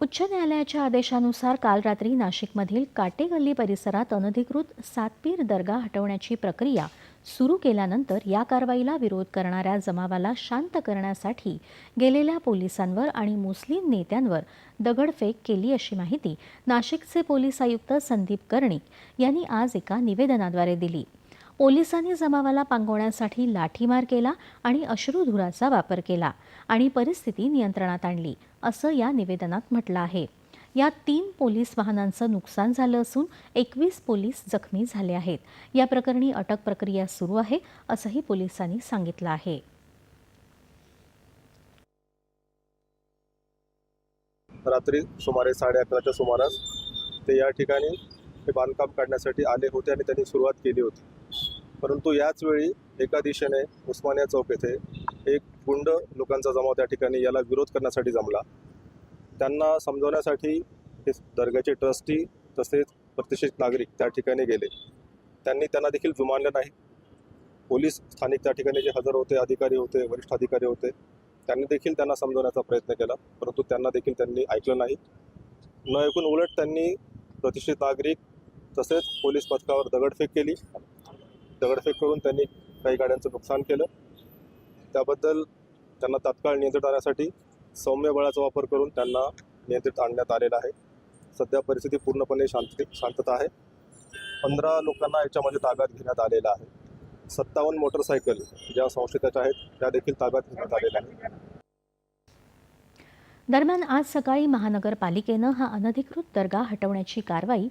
उच्च न्यायालयाच्या आदेशानुसार काल रात्री नाशिकमधील काटेगल्ली परिसरात अनधिकृत सातपीर दर्गा हटवण्याची प्रक्रिया सुरू केल्यानंतर या कारवाईला विरोध करणाऱ्या जमावाला शांत करण्यासाठी गेलेल्या पोलिसांवर आणि मुस्लिम नेत्यांवर दगडफेक केली अशी माहिती नाशिकचे पोलीस आयुक्त संदीप कर्णिक यांनी आज एका निवेदनाद्वारे दिली. पोलिसांनी जमावाला पांगवण्यासाठी लाठीमार केला आणि अश्रुधुराचा वापर केला आणि परिस्थिती नियंत्रणात आणली असं या निवेदनात म्हटलं आहे. यात तीन पोलीस वाहनांचं नुकसान झालं असून एकवीस पोलीस जखमी झाले आहेत. या प्रकरणी अटक प्रक्रिया सुरू आहे असंही पोलिसांनी सांगितलं आहे. रात्री सुमारे साडे अकराच्या सुमारास ते या ठिकाणी हे बांधकाम काढण्यासाठी आले होते आणि त्यांनी सुरुवात केली होती. परंतु याच वेळी एका दिशेने उस्मानिया चौक येथे एक गुंड लोकांचा जमाव त्या ठिकाणी याला विरोध करण्यासाठी जमला. त्यांना समजवण्यासाठी हे दर्ग्याचे ट्रस्टी तसेच प्रतिष्ठित नागरिक त्या ठिकाणी गेले. त्यांनी त्यांना देखील जुमानलं नाही. पोलीस स्थानिक त्या ठिकाणी जे हजर होते अधिकारी होते वरिष्ठ अधिकारी होते त्यांनी देखील त्यांना समजवण्याचा प्रयत्न केला. परंतु त्यांना देखील त्यांनी ऐकलं नाही. न ऐकून उलट त्यांनी प्रतिष्ठित नागरिक तसेच पोलीस पथकावर दगडफेक केली. दगडफेक करून त्यांनी काही गाड्यांचं नुकसान केलं. त्याबद्दल त्यांना तात्काळ नियंत्रित आणण्यासाठी सौम्य बळाचा वापर करून त्यांना नियंत्रित आणण्यात आलेला आहे. सध्या परिस्थिती पूर्णपणे शांत शांतता आहे. पंधरा लोकांना याच्यामध्ये ताब्यात घेण्यात आलेला आहे. सत्तावन्न मोटरसायकल ज्या संशयिताच्या आहेत त्या देखील ताब्यात घेण्यात आलेल्या आहेत. दरम्यान आज सकाळी महानगरपालिकेनं हा अनधिकृत दर्गा हटवण्याची कारवाई